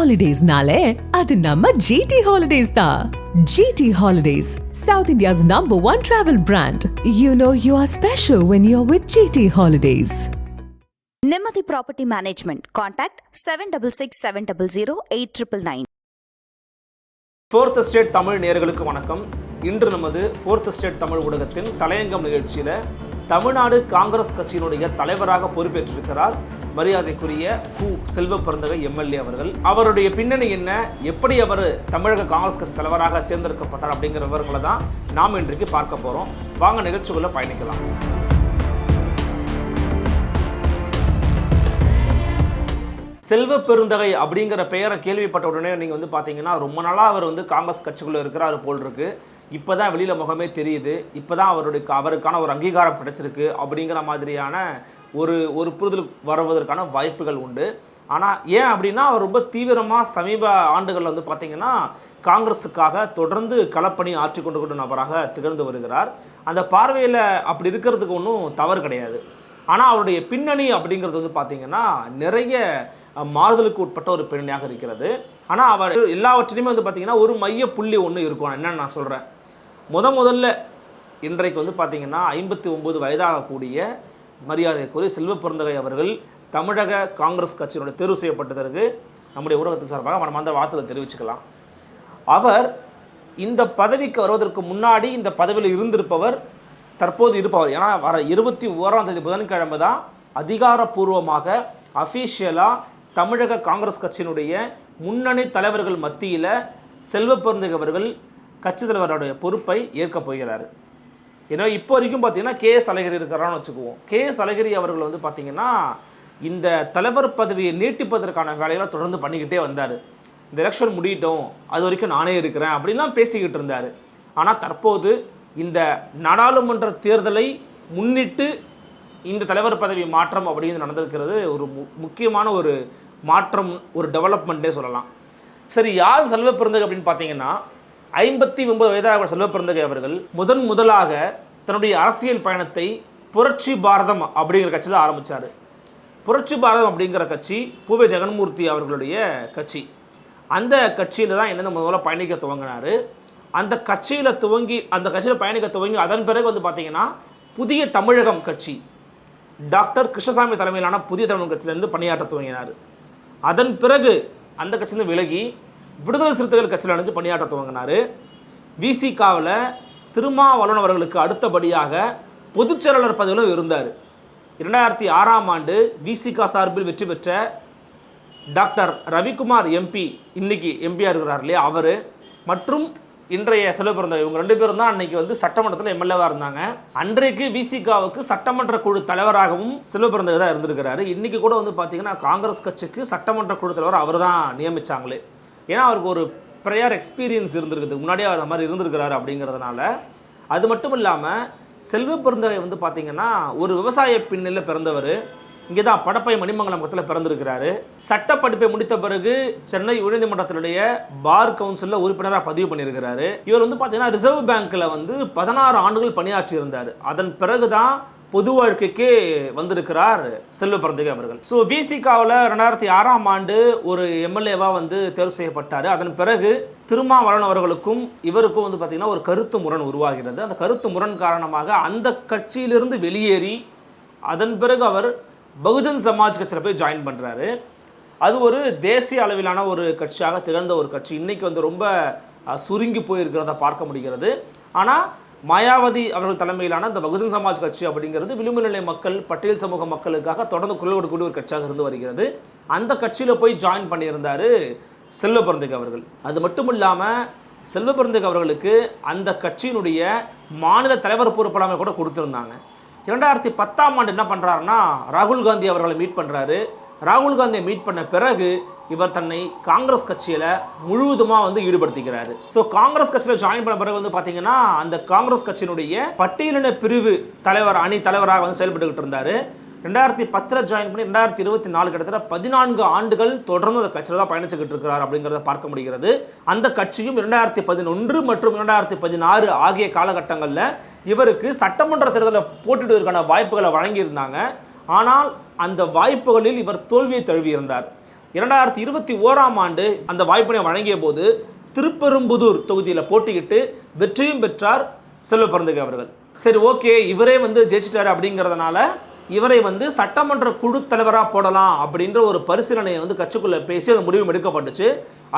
ஹாலிடேஸ்னாலே அது நம்ம ஜிடி ஹாலிடேஸ் தான் GT holidays south India's number one travel brand you know you are special when you are with GT holidays நிம்மதி property management contact seven double six seven double zero eight triple nine fourth state Tamil நேயர்களுக்கு வணக்கம். இன்று நமது fourth state Tamil ஊடகத்தின் தலையங்கம் நிகழ்ச்சியில் தமிழ்நாடு காங்கிரஸ் கட்சியினுடைய தலைவராக பொறுப்பேற்றிருக்கிறார் மரியாதைக்குரிய கு செல்வ பிறந்தக எம்எல்ஏ அவர்கள். அவருடைய பின்னணி என்ன? எப்படி அவர் தமிழக காங்கிரஸ் கட்சி தலைவராக தேர்ந்தெடுக்கப்பட்டார் அப்படிங்கிற விவரங்களை தான் நாம் இன்றைக்கு பார்க்க போகிறோம் வாங்க நிகழ்ச்சிக்குள்ளே பயணிக்கலாம். செல்வ பெருந்தகை அப்படிங்கிற பெயரை கேள்விப்பட்ட உடனே நீங்கள் வந்து பார்த்தீங்கன்னா ரொம்ப நாளாக அவர் வந்து காங்கிரஸ் கட்சிக்குள்ளே இருக்கிறாரு போல் இருக்கு. இப்போ தான் வெளியில் முகமே தெரியுது. இப்போ தான் அவருடைய அவருக்கான ஒரு அங்கீகாரம் கிடைச்சிருக்கு அப்படிங்கிற மாதிரியான ஒரு ஒரு புரிதல் வருவதற்கான வாய்ப்புகள் உண்டு. ஆனால் ஏன் அப்படின்னா அவர் ரொம்ப தீவிரமாக சமீப ஆண்டுகளில் வந்து பார்த்திங்கன்னா காங்கிரஸுக்காக தொடர்ந்து களப்பணி ஆற்றி கொண்டு கொண்ட நபராக திகழ்ந்து வருகிறார். அந்த பார்வையில் அப்படி இருக்கிறதுக்கு ஒன்றும் தவறு கிடையாது. ஆனால் அவருடைய பின்னணி அப்படிங்கிறது வந்து பார்த்திங்கன்னா நிறைய மாறுதலுக்கு உட்பட்ட ஒரு பின்னணியாக இருக்கிறது. ஆனால் அவர் எல்லாவற்றிலையுமே வந்து பார்த்திங்கன்னா ஒரு மைய புள்ளி ஒன்று இருக்கும். என்னென்னு நான் சொல்கிறேன் முத முதல்ல இன்றைக்கு வந்து பார்த்திங்கன்னா ஐம்பத்தி ஒம்பது வயதாகக்கூடிய மரியாதைக்குரிய செல்வ பிறந்தகை அவர்கள் தமிழக காங்கிரஸ் கட்சியினுடைய தேர்வு செய்யப்பட்டதற்கு நம்முடைய ஊடகத்தின் சார்பாக நம்ம அந்த வார்த்தையை தெரிவிச்சுக்கலாம். அவர் இந்த பதவிக்கு வருவதற்கு முன்னாடி இந்த பதவியில் இருந்திருப்பவர் தற்போது இருப்பவர். ஏன்னா வர இருபத்தி ஓராம் தேதி புதன்கிழமை தான் அதிகாரப்பூர்வமாக அஃபீஷியலாக தமிழக காங்கிரஸ் கட்சியினுடைய முன்னணி தலைவர்கள் மத்தியில் செல்வ பெருந்தகை அவர்கள் கட்சி தலைவருடைய பொறுப்பை ஏற்கப் போகிறார். ஏன்னா இப்போ வரைக்கும் பார்த்தீங்கன்னா கே எஸ் அழகிரி இருக்கிறான்னு வச்சுக்குவோம். கே எஸ் அழகிரி அவர்கள் வந்து பார்த்தீங்கன்னா இந்த தலைவர் பதவியை நீட்டிப்பதற்கான வேலைகளை தொடர்ந்து பண்ணிக்கிட்டே வந்தார். இந்த எலெக்ஷன் முடியட்டும் அது வரைக்கும் நானே இருக்கிறேன் அப்படின்லாம் பேசிக்கிட்டு இருந்தார். ஆனால் தற்போது இந்த நாடாளுமன்ற தேர்தலை முன்னிட்டு இந்த தலைவர் பதவி மாற்றம் அப்படின்னு நடந்திருக்கிறது ஒரு மு முக்கியமான ஒரு மாற்றம் ஒரு டெவலப்மெண்ட்டே சொல்லலாம். சரி யார் செல்வ பிறந்தது அப்படின்னு பார்த்தீங்கன்னா ஐம்பத்தி ஒன்பது வயதாக செல்வ பிறந்தகை அவர்கள் முதன் முதலாக தன்னுடைய அரசியல் பயணத்தை புரட்சி பாரதம் அப்படிங்கிற கட்சியில் ஆரம்பித்தார் புரட்சி பாரதம் அப்படிங்கிற கட்சி பூவே ஜெகன்மூர்த்தி அவர்களுடைய கட்சி. அந்த கட்சியில் தான் என்னென்ன முதல்ல பயணிக்க துவங்கினார். அந்த கட்சியில் துவங்கி அந்த கட்சியில் பயணிக்க துவங்கி அதன் பிறகு வந்து பார்த்தீங்கன்னா புதிய தமிழகம் கட்சி டாக்டர் கிருஷ்ணசாமி தலைமையிலான புதிய தமிழகம் கட்சியிலேருந்து பணியாற்ற துவங்கினார். அதன் பிறகு அந்த கட்சியிலிருந்து விலகி விடுதலை சிறுத்தைகள் கட்சியில் அணிஞ்சு பணியாற்ற துவங்கினார். விசிகாவில் திருமாவளவன் அவர்களுக்கு அடுத்தபடியாக பொதுச்செயலாளர் பதவியிலும் இருந்தார். இரண்டாயிரத்தி ஆறாம் ஆண்டு விசிகா சார்பில் வெற்றி பெற்ற டாக்டர் ரவிக்குமார் எம்பி இன்னைக்கு எம்பியாக இருக்கிறார் இல்லையா அவர். மற்றும் இன்றைய செலவு பிறந்த இவங்க ரெண்டு பேரும் தான் அன்னைக்கு வந்து சட்டமன்றத்தில் எம்எல்ஏவாக இருந்தாங்க. அன்றைக்கு விசிகாவுக்கு சட்டமன்ற குழு தலைவராகவும் செல்வ பிறந்தவர் தான் இருந்திருக்கிறாரு. இன்னைக்கு கூட வந்து பார்த்தீங்கன்னா காங்கிரஸ் கட்சிக்கு சட்டமன்ற குழு தலைவர் அவர் தான் நியமிச்சாங்களே. ஏன்னா அவருக்கு ஒரு ப்ரையர் எக்ஸ்பீரியன்ஸ் இருந்திருக்குது. முன்னாடியே அவர் மாதிரி இருந்திருக்கிறாரு அப்படிங்கிறதுனால. அது மட்டும் இல்லாமல் செல்வ பிறந்தகை வந்து பார்த்திங்கன்னா ஒரு விவசாய பின்னணியில் பிறந்தவர். இங்கே தான் படப்பை மணிமங்கலம் பக்கத்தில் பிறந்திருக்கிறாரு. சட்ட படிப்பை முடித்த பிறகு சென்னை உயர்நீதிமன்றத்தினுடைய பார் கவுன்சிலில் உறுப்பினராக பதிவு பண்ணியிருக்கிறாரு. இவர் வந்து பார்த்தீங்கன்னா ரிசர்வ் பேங்க்கில் வந்து பதினாறு ஆண்டுகள் பணியாற்றி இருந்தார் அதன் பிறகு தான் பொது வாழ்க்கைக்கே வந்திருக்கிறார் செல்வ பிறந்தகை அவர்கள். ஸோ விசிகாவில் ரெண்டாயிரத்தி ஆறாம் ஆண்டு ஒரு எம்எல்ஏவாக வந்து தேர்வு செய்யப்பட்டார். அதன் பிறகு திருமாவளவன் அவர்களுக்கும் இவருக்கும் வந்து பார்த்திங்கன்னா ஒரு கருத்து முரண் உருவாகிறது. அந்த கருத்து முரண் காரணமாக அந்த கட்சியிலிருந்து வெளியேறி அதன் பிறகு அவர் பகுஜன் சமாஜ் கட்சியில் போய் ஜாயின் பண்ணுறாரு அது ஒரு தேசிய அளவிலான ஒரு கட்சியாக திகழ்ந்த ஒரு கட்சி. இன்றைக்கி வந்து ரொம்ப சுருங்கி போயிருக்கிறத பார்க்க முடிகிறது. ஆனால் மாயாவதி அவர்கள் தலைமையிலான இந்த பகுஜன் சமாஜ் கட்சி அப்படிங்கிறது விளிம்பு நிலை மக்கள் பட்டியல் சமூக மக்களுக்காக தொடர்ந்து குரல் கொடுக்கக்கூடிய ஒரு கட்சியாக இருந்து வருகிறது. அந்த கட்சியில் போய் ஜாயின் பண்ணியிருந்தார் செல்வ பிறந்தகை அவர்கள். அது மட்டும் இல்லாமல் செல்வ பிறந்தகை அவர்களுக்கு அந்த கட்சியினுடைய மாநில தலைவர் பொறுப்பெல்லாமே கூட கொடுத்துருந்தாங்க. இரண்டாயிரத்தி பத்தாம் ஆண்டு என்ன பண்ணுறாருன்னா ராகுல் காந்தி அவர்களை மீட் பண்ணுறாரு ராகுல் காந்தியை மீட் பண்ண பிறகு இவர் தன்னை காங்கிரஸ் கட்சியில் முழுவதுமாக வந்து ஈடுபடுத்திக்கிறாரு. ஸோ காங்கிரஸ் கட்சியில் ஜாயின் பண்ண பிறகு வந்து பார்த்தீங்கன்னா அந்த காங்கிரஸ் கட்சியினுடைய பட்டியலின பிரிவு தலைவர் அணி தலைவராக வந்து செயல்பட்டுக்கிட்டு இருந்தார். ரெண்டாயிரத்தி பத்தில் ஜாயின் பண்ணி ரெண்டாயிரத்தி இருபத்தி நாலு கிட்டத்தட்ட பதினான்கு ஆண்டுகள் தொடர்ந்து அந்த கட்சியில் தான் பயணிச்சுக்கிட்டு இருக்கிறார் அப்படிங்கிறத பார்க்க முடிகிறது. அந்த கட்சியும் இரண்டாயிரத்தி பதினொன்று மற்றும் இரண்டாயிரத்தி பதினாறு ஆகிய காலகட்டங்களில் இவருக்கு சட்டமன்ற தேர்தலில் போட்டிடுவதற்கான வாய்ப்புகளை வழங்கியிருந்தாங்க. ஆனால் அந்த வாய்ப்புகளில் இவர் தோல்வியை தழுவியிருந்தார். இரண்டாயிரத்தி இருபத்தி ஓராம் ஆண்டு அந்த வாய்ப்பினை வழங்கிய போது திருப்பெரும்புதூர் தொகுதியில் போட்டியிட்டு வெற்றியும் பெற்றார் செல்வ பிறந்தகை அவர்கள். சரி ஓகே இவரே வந்து ஜெயிச்சிட்டார் அப்படிங்கிறதுனால இவரை வந்து சட்டமன்ற குழு தலைவராக போடலாம் அப்படின்ற ஒரு பரிசீலனையை வந்து கட்சிக்குள்ளே பேசி அந்த முடிவும் எடுக்கப்பட்டுச்சு.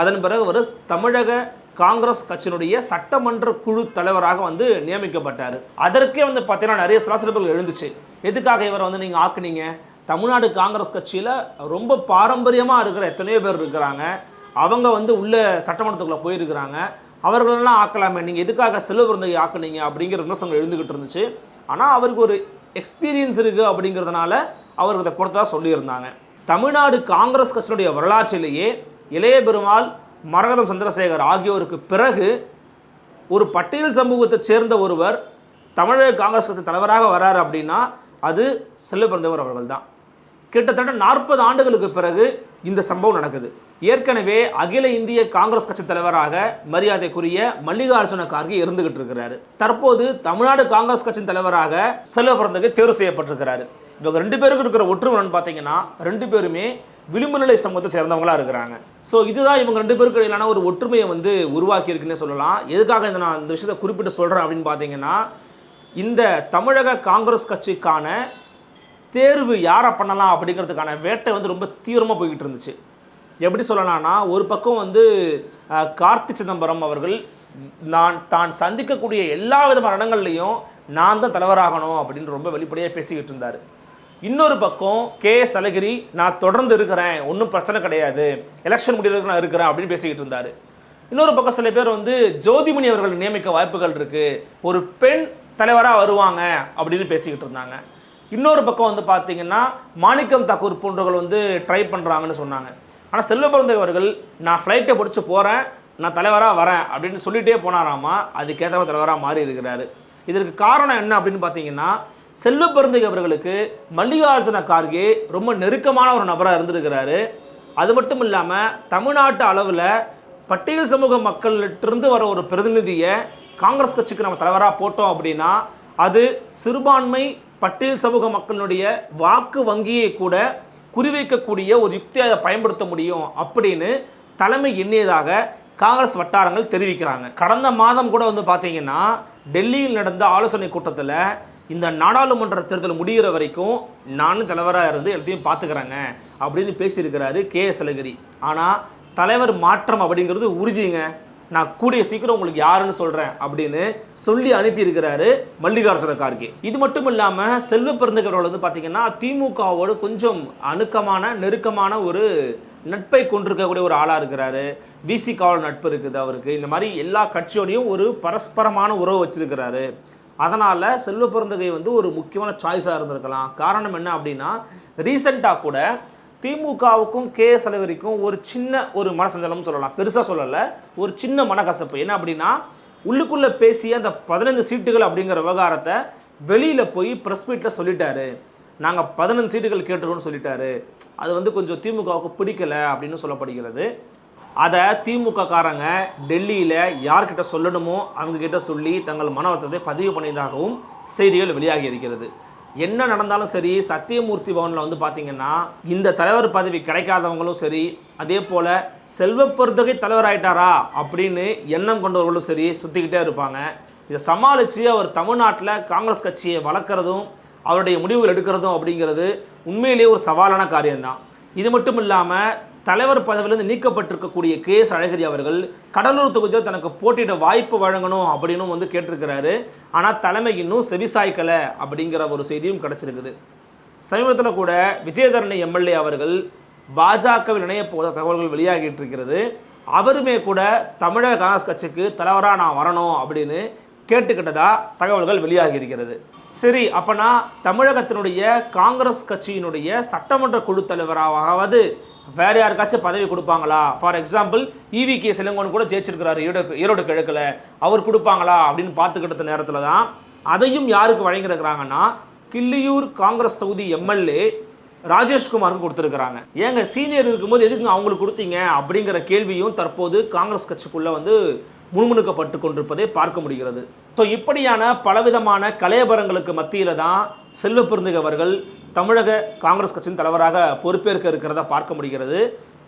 அதன் பிறகு அவர் தமிழக காங்கிரஸ் கட்சியினுடைய சட்டமன்ற குழு தலைவராக வந்து நியமிக்கப்பட்டார். அதற்கே வந்து பார்த்தீங்கன்னா நிறைய சலசலப்புகள் எழுந்துச்சு. எதுக்காக இவரை வந்து நீங்கள் ஆக்குனீங்க? தமிழ்நாடு காங்கிரஸ் கட்சியில் ரொம்ப பாரம்பரியமாக இருக்கிற எத்தனையோ பேர் இருக்கிறாங்க. அவங்க வந்து உள்ள சட்டமன்றத்துக்குள்ளே போயிருக்கிறாங்க. அவர்களெல்லாம் ஆக்கலாமே நீங்கள் எதுக்காக செல்வ பிறந்தகை ஆக்குனீங்க அப்படிங்கிற விமர்சனங்கள் எழுந்துக்கிட்டு இருந்துச்சு. ஆனால் அவருக்கு ஒரு எக்ஸ்பீரியன்ஸ் இருக்குது அப்படிங்கிறதுனால அவருக்கு இதை கொடுத்ததாக சொல்லியிருந்தாங்க. தமிழ்நாடு காங்கிரஸ் கட்சியினுடைய வரலாற்றிலேயே இளைய பெருமாள் மரகதம் சந்திரசேகர் ஆகியோருக்கு பிறகு ஒரு பட்டியல் சமூகத்தைச் சேர்ந்த ஒருவர் தமிழக காங்கிரஸ் கட்சி தலைவராக வராரு அப்படின்னா அது செல்வ பிறந்தவர் அவர்கள் தான் கிட்டத்தட்ட நாற்பது ஆண்டுகளுக்கு பிறகு இந்த சம்பவம் நடக்குது. ஏற்கனவே அகில இந்திய காங்கிரஸ் கட்சி தலைவராக மரியாதைக்குரிய மல்லிகார்ஜுன கார்கே இருந்துகிட்டு இருக்கிறாரு. தற்போது தமிழ்நாடு காங்கிரஸ் கட்சியின் தலைவராக செல்வ பிறந்தகை தேர்வு செய்யப்பட்டிருக்கிறாரு. இவங்க ரெண்டு பேருக்கு இருக்கிற ஒற்றுமைன்னு பார்த்தீங்கன்னா ரெண்டு பேருமே விளிம்பு நிலை சமூகத்தை சேர்ந்தவங்களா இருக்கிறாங்க. ஸோ இதுதான் இவங்க ரெண்டு பேருக்கு இடையிலான ஒரு ஒற்றுமையை வந்து உருவாக்கி இருக்குன்னே சொல்லலாம். எதுக்காக இந்த நான் இந்த விஷயத்தை குறிப்பிட்டு சொல்கிறேன் அப்படின்னு பார்த்தீங்கன்னா இந்த தமிழக காங்கிரஸ் கட்சிக்கான தேர்வு யாரை பண்ணலாம் அப்படிங்கிறதுக்கான வேட்டை வந்து ரொம்ப தீவிரமாக போய்கிட்டு இருந்துச்சு. எப்படி சொல்லலாம்னா ஒரு பக்கம் வந்து கார்த்தி சிதம்பரம் அவர்கள் நான் தான் சந்திக்கக்கூடிய எல்லா விதமான இடங்கள்லையும் நான் தான் தலைவராகணும் அப்படின்னு ரொம்ப வெளிப்படையாக பேசிக்கிட்டு இருந்தார். இன்னொரு பக்கம் கே எஸ் அழகிரி நான் தொடர்ந்து இருக்கிறேன் ஒன்றும் பிரச்சனை கிடையாது எலெக்ஷன் முடிவுக்கு நான் இருக்கிறேன் அப்படின்னு பேசிக்கிட்டு இருந்தார். இன்னொரு பக்கம் சில பேர் வந்து ஜோதிமணி அவர்கள் நியமிக்க வாய்ப்புகள் இருக்குது ஒரு பெண் தலைவராக வருவாங்க அப்படின்னு பேசிக்கிட்டு இருந்தாங்க. இன்னொரு பக்கம் வந்து பார்த்தீங்கன்னா மாணிக்கம் தாக்கூர் போன்றவர்கள் வந்து ட்ரை பண்ணுறாங்கன்னு சொன்னாங்க. ஆனால் செல்வ அவர்கள் நான் ஃப்ளைட்டை பிடிச்சி போகிறேன் நான் தலைவராக வரேன் அப்படின்னு சொல்லிகிட்டே போனாராமா அதுக்கேற்ற தலைவராக மாறி இருக்கிறாரு. இதற்கு காரணம் என்ன அப்படின்னு பார்த்தீங்கன்னா செல்வ அவர்களுக்கு மல்லிகார்ஜுன கார்கே ரொம்ப நெருக்கமான ஒரு நபராக இருந்திருக்கிறாரு. அது மட்டும் இல்லாமல் தமிழ்நாட்டு அளவில் பட்டியல் சமூக மக்கள்கிட்டிருந்து வர ஒரு பிரதிநிதியை காங்கிரஸ் கட்சிக்கு நம்ம தலைவராக போட்டோம் அப்படின்னா அது சிறுபான்மை பட்டியல் சமூக மக்களுடைய வாக்கு வங்கியை கூட குறிவைக்கக்கூடிய ஒரு யுக்தியை அதை பயன்படுத்த முடியும் அப்படின்னு தலைமை எண்ணியதாக காங்கிரஸ் வட்டாரங்கள் தெரிவிக்கிறாங்க. கடந்த மாதம் கூட வந்து பார்த்தீங்கன்னா டெல்லியில் நடந்த ஆலோசனை கூட்டத்தில் இந்த நாடாளுமன்ற தேர்தல் முடிகிற வரைக்கும் நானும் தலைவராக இருந்து எல்லாத்தையும் பார்த்துக்கிறேங்க அப்படின்னு பேசியிருக்கிறாரு கே எஸ் அழகிரி. ஆனால் தலைவர் மாற்றம் அப்படிங்கிறது உறுதிங்க. நான் கூடிய சீக்கிரம் உங்களுக்கு யாருன்னு சொல்கிறேன் அப்படின்னு சொல்லி அனுப்பியிருக்கிறாரு மல்லிகார்ஜுன கார்கே. இது மட்டும் இல்லாமல் செல்வ பெருந்தகரோட வந்து பார்த்தீங்கன்னா திமுகவோடு கொஞ்சம் அணுக்கமான நெருக்கமான ஒரு நட்பை கொண்டிருக்கக்கூடிய ஒரு ஆளாக இருக்கிறாரு. விசிகாவோட நட்பு இருக்குது அவருக்கு. இந்த மாதிரி எல்லா கட்சியோடையும் ஒரு பரஸ்பரமான உறவு வச்சிருக்கிறாரு. அதனால் செல்வ பிறந்தகை வந்து ஒரு முக்கியமான சாய்ஸாக இருந்திருக்கலாம். காரணம் என்ன அப்படின்னா ரீசெண்டாக கூட திமுகவுக்கும் கே எஸ் அழகிரிக்கும் ஒரு சின்ன ஒரு மனசஞ்சலம்னு சொல்லலாம். பெருசாக சொல்லலை. ஒரு சின்ன மனக்கசப்பு. என்ன அப்படின்னா உள்ளுக்குள்ளே பேசிய அந்த பதினைந்து சீட்டுகள் அப்படிங்கிற விவகாரத்தை வெளியில் போய் ப்ரெஸ் மீட்டில் சொல்லிட்டாரு. நாங்கள் பதினஞ்சு சீட்டுகள் கேட்டுருவோம்னு சொல்லிட்டாரு. அது வந்து கொஞ்சம் திமுகவுக்கு பிடிக்கல அப்படின்னு சொல்லப்படுகிறது. அதை திமுக காரங்க டெல்லியில் யார்கிட்ட சொல்லணுமோ அவங்க கிட்ட சொல்லி தங்கள் மன பதிவு பண்ணியதாகவும் செய்திகள் வெளியாகி இருக்கிறது. என்ன நடந்தாலும் சரி சத்தியமூர்த்தி பவனில் வந்து பார்த்தீங்கன்னா இந்த தலைவர் பதவி கிடைக்காதவங்களும் சரி அதே போல் செல்வப்பெருந்தகை தலைவர் ஆயிட்டாரா அப்படின்னு எண்ணம் கொண்டவர்களும் சரி சுற்றிக்கிட்டே இருப்பாங்க. இதை சமாளித்து அவர் தமிழ்நாட்டில் காங்கிரஸ் கட்சியை வளர்க்குறதும் அவருடைய முடிவுகள் எடுக்கிறதும் அப்படிங்கிறது உண்மையிலேயே ஒரு சவாலான காரியம்தான். இது மட்டும் இல்லாமல் தலைவர் பதவியிலிருந்து நீக்கப்பட்டிருக்கக்கூடிய கே எஸ் அழகிரி அவர்கள் கடலூர் தொகுதியில் தனக்கு போட்டியிட வாய்ப்பு வழங்கணும் அப்படின்னு வந்து கேட்டிருக்கிறாரு. ஆனால் தலைமை இன்னும் செவிசாய்க்கலை அப்படிங்கிற ஒரு செய்தியும் கிடச்சிருக்குது. சமீபத்தில் கூட விஜயதரணி எம்எல்ஏ அவர்கள் பாஜகவில் இணைய போத தகவல்கள் வெளியாகிட்டு இருக்கிறது. அவருமே கூட தமிழக காங்கிரஸ் கட்சிக்கு தலைவராக நான் வரணும் அப்படின்னு கேட்டுக்கிட்டதா தகவல்கள் வெளியாகி இருக்கிறது. சரி அப்போனா தமிழகத்தினுடைய காங்கிரஸ் கட்சியினுடைய சட்டமன்ற குழு தலைவராகவாவது வேற யாருக்காச்சும் பதவி கொடுப்பாங்களா? For example E V K Elangovan கூட ஜெயிச்சிருக்கிறாரு ஈரோடு ஈரோடு கிழக்கில். அவர் கொடுப்பாங்களா? அப்படின்னு பார்த்துக்கிட்ட நேரத்தில் தான் அதையும் யாருக்கு வழங்கியிருக்கிறாங்கன்னா கிள்ளியூர் காங்கிரஸ் தொகுதி எம்எல்ஏ ராஜேஷ்குமாருக்கு கொடுத்துருக்குறாங்க. ஏங்க சீனியர் இருக்கும்போது எதுக்குங்க அவங்களுக்கு கொடுத்தீங்க? அப்படிங்கிற கேள்வியும் தற்போது காங்கிரஸ் கட்சிக்குள்ளே வந்து முணுமுணுக்கப்பட்டு கொண்டிருப்பதை பார்க்க முடிகிறது. ஸோ இப்படியான பலவிதமான கலையபரங்களுக்கு மத்தியில் தான் செல்வ அவர்கள் தமிழக காங்கிரஸ் கட்சியின் தலைவராக பொறுப்பேற்க இருக்கிறத பார்க்க முடிகிறது.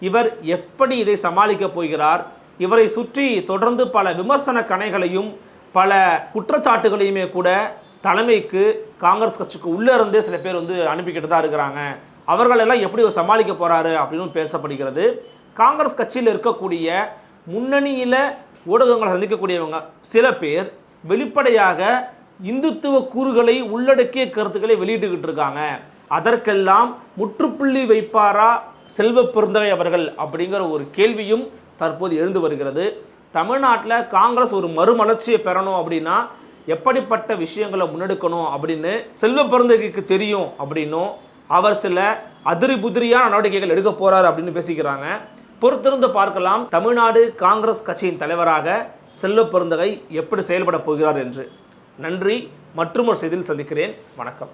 இவர் எப்படி இதை சமாளிக்கப் போகிறார்? இவரை சுற்றி தொடர்ந்து பல விமர்சன கணைகளையும் பல குற்றச்சாட்டுகளையுமே கூட தலைமைக்கு காங்கிரஸ் கட்சிக்கு உள்ளே இருந்தே சில பேர் வந்து அனுப்பிக்கிட்டு தான் இருக்கிறாங்க. அவர்களெல்லாம் எப்படி சமாளிக்க போகிறாரு அப்படின்னு பேசப்படுகிறது. காங்கிரஸ் கட்சியில் இருக்கக்கூடிய முன்னணியில் ஊடகங்களை சந்திக்கக்கூடியவங்க. சில பேர் வெளிப்படையாக இந்துத்துவ கூறுகளை உள்ளடக்கிய கருத்துக்களை வெளியிட்டுக்கிட்டு இருக்காங்க. அதற்கெல்லாம் முற்றுப்புள்ளி வைப்பாரா செல்வ பெருந்தகை அவர்கள் அப்படிங்கிற ஒரு கேள்வியும் தற்போது எழுந்து வருகிறது. தமிழ்நாட்டில் காங்கிரஸ் ஒரு மறுமலர்ச்சியை பெறணும் அப்படின்னா எப்படிப்பட்ட விஷயங்களை முன்னெடுக்கணும் அப்படின்னு செல்வ பெருந்தகைக்கு தெரியும் அப்படின்னும் அவர் சில அதிரி புதிரியான நடவடிக்கைகள் எடுக்க போகிறார் அப்படின்னு பேசிக்கிறாங்க. பொறுத்திருந்து பார்க்கலாம் தமிழ்நாடு காங்கிரஸ் கட்சியின் தலைவராக செல்ல பெருந்தகை எப்படி செயல்பட போகிறார் என்று. நன்றி மற்றும் ஒரு செய்தியில் சந்திக்கிறேன். வணக்கம்.